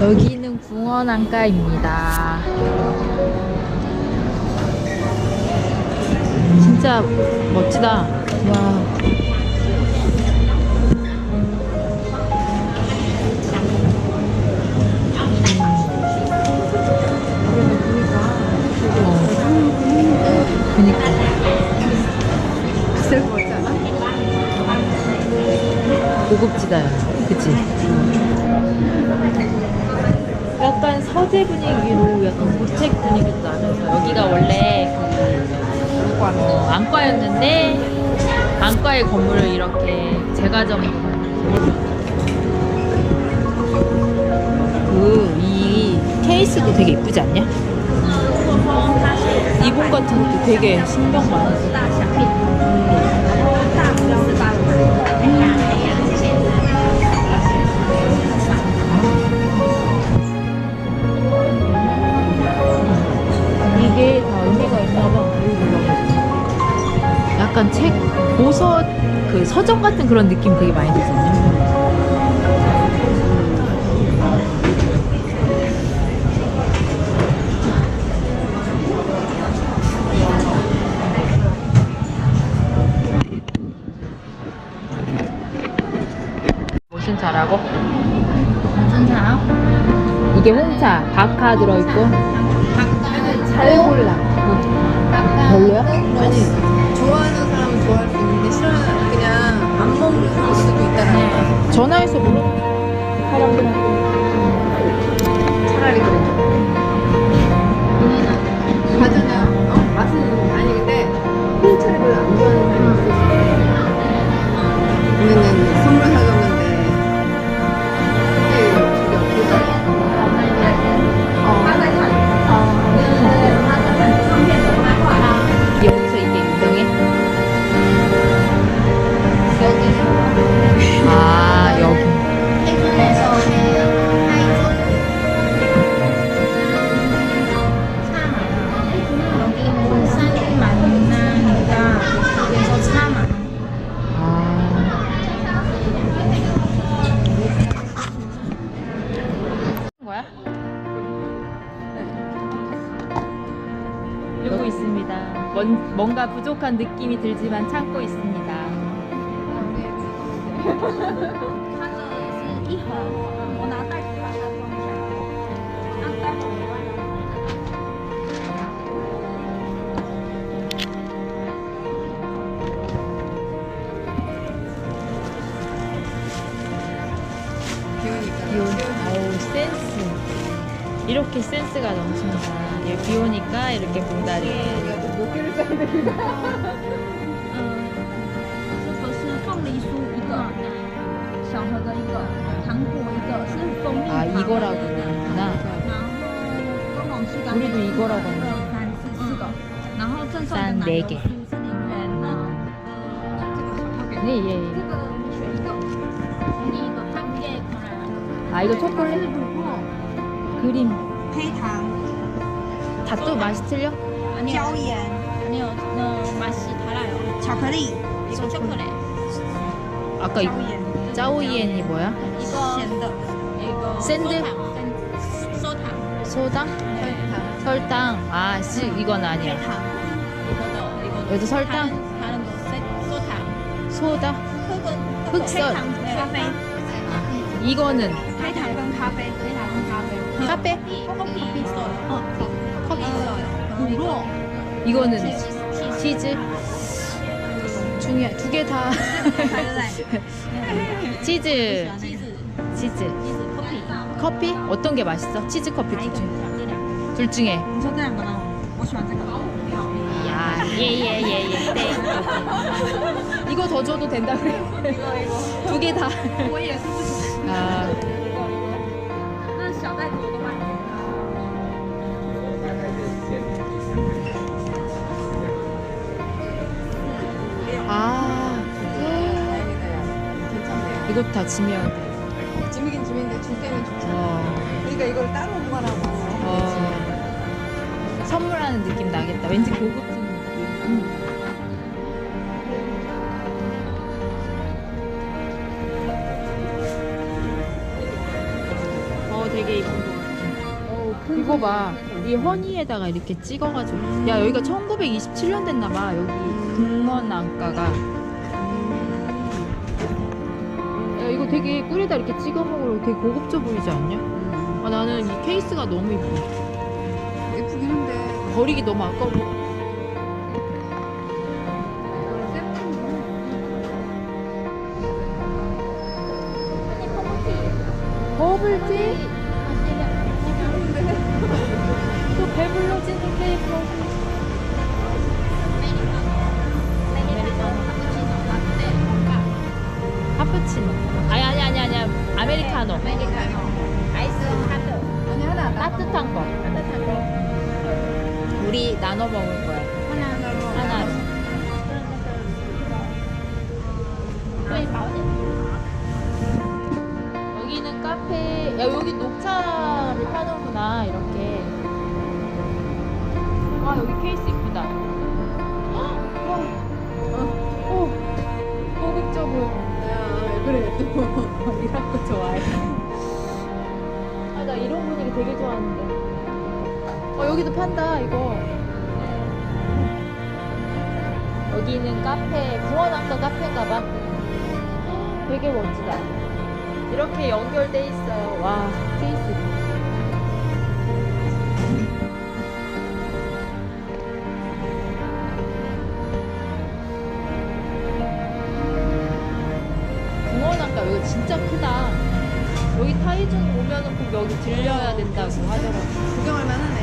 여기는 궁원안가입니다. 진짜 멋지다. 와. 고급지다. 그치? 약간 서재 분위기로 약간 고책 분위기도 나면서 여기가 원래 그 어, 안과였는데 안과의 건물을 이렇게 제과점으로 그이 케이스도 되게 이쁘지 않냐? 리본 같은 것도 되게 신경 많이 써. 이 서점 같은 그런 느낌 되게 많이 들잖아요. 무슨 차라고? 무슨 차? 이게 홍차, 바카 들어있고. 살골라. 별로야? 거야? 들고 있습니다. 뭔, 뭔가 부족한 느낌이 들지만 참고 있습니다. 它的是一盒，我拿袋子把它装起来。那待会我帮你。 비우니까 비 오니까. 어우, 센스. 이렇게 센스가 넘친다. 예, 비 오니까 이렇게 봉다리. 몇 개를 써야 돼 嗯，这个是凤梨酥一个，小盒的一个，糖果一个，是蜂蜜 아, 糖 이거라고 그러는구나. 然后灯笼是刚 우리도이거라고 二三四四个，然后赠送的三奶对给油酥是零元的， 네, 예, 这 예. 个你选一个，你一个한개하나 아, 이거 초콜릿? 그림. 黑糖、 다 또 맛이 틀려? 아니요 椒盐、 아니요 어, 맛이 달라요. 巧克力、 이거 초콜릿, 아까 椒 이거 盐， 짜오이엔이 뭐야? 이거 咸的。 이거 샌드? 소탕, 소탕. 소당? 네. 설탕. 아, 씨, 이건 아니야. 이거도 이거 여기도 설탕? 다른 다른 거 세- 소탕. 소다? 흑은 흑설. 咖啡， 이거는 黑糖跟咖啡，黑糖跟咖啡， 카페? 커피 있어요. 어, 커피 있어요. 뭐로? 이거는 치즈. 중요해. 두 개 다. 치즈. 치즈. 커피. 커피? 어떤 게 맛있어? 치즈 커피 둘 중. 둘 중에. 예예예 예, 예, 예, 예. 이거 더 줘도 된다 그래. 두개 다. 이거 다 지면 돼. 짐이긴 짐인데 줄 때는 좋잖아 어, 그러니까 이걸 따로 보관하고 어, 선물하는 느낌 나겠다. 왠지 고급진 느낌. 어 되게 이쁜 거 같아. 이거 봐. 이 허니에다가 이렇게 찍어가지고. 야 여기가 1927년 됐나봐. 여기 금원 안가가. 이거 되게 꿀에다 이렇게 찍어 먹으러 되게 고급져 보이지 않냐? 아, 나는 이 케이스가 너무 이뻐. 예쁘긴 한데 버리기 너무 아까워. 버블티? 또 배불러지는 케이크. 카푸치노. 아니 아니 아니 아니 아메리카노. 아니 하나 나 따뜻한 거. 우리 나눠 먹을 거야. 하나. 여기는 카페. 야 여기 녹차를 파는구나 이렇게. 와 여기 케이스 이쁘다. 그래 또 이런 거 좋아해. 아, 나 이런 분위기 되게 좋아하는데. 어, 여기도 판다, 이거. 여기는 카페, 구원학과 카페인가 봐. 되게 멋지다. 이렇게 연결돼 있어요. 와, 케이스. 진짜 크다. 여기 타이중 오면은 꼭 여기 들려야 된다고 하더라고. 구경할 만한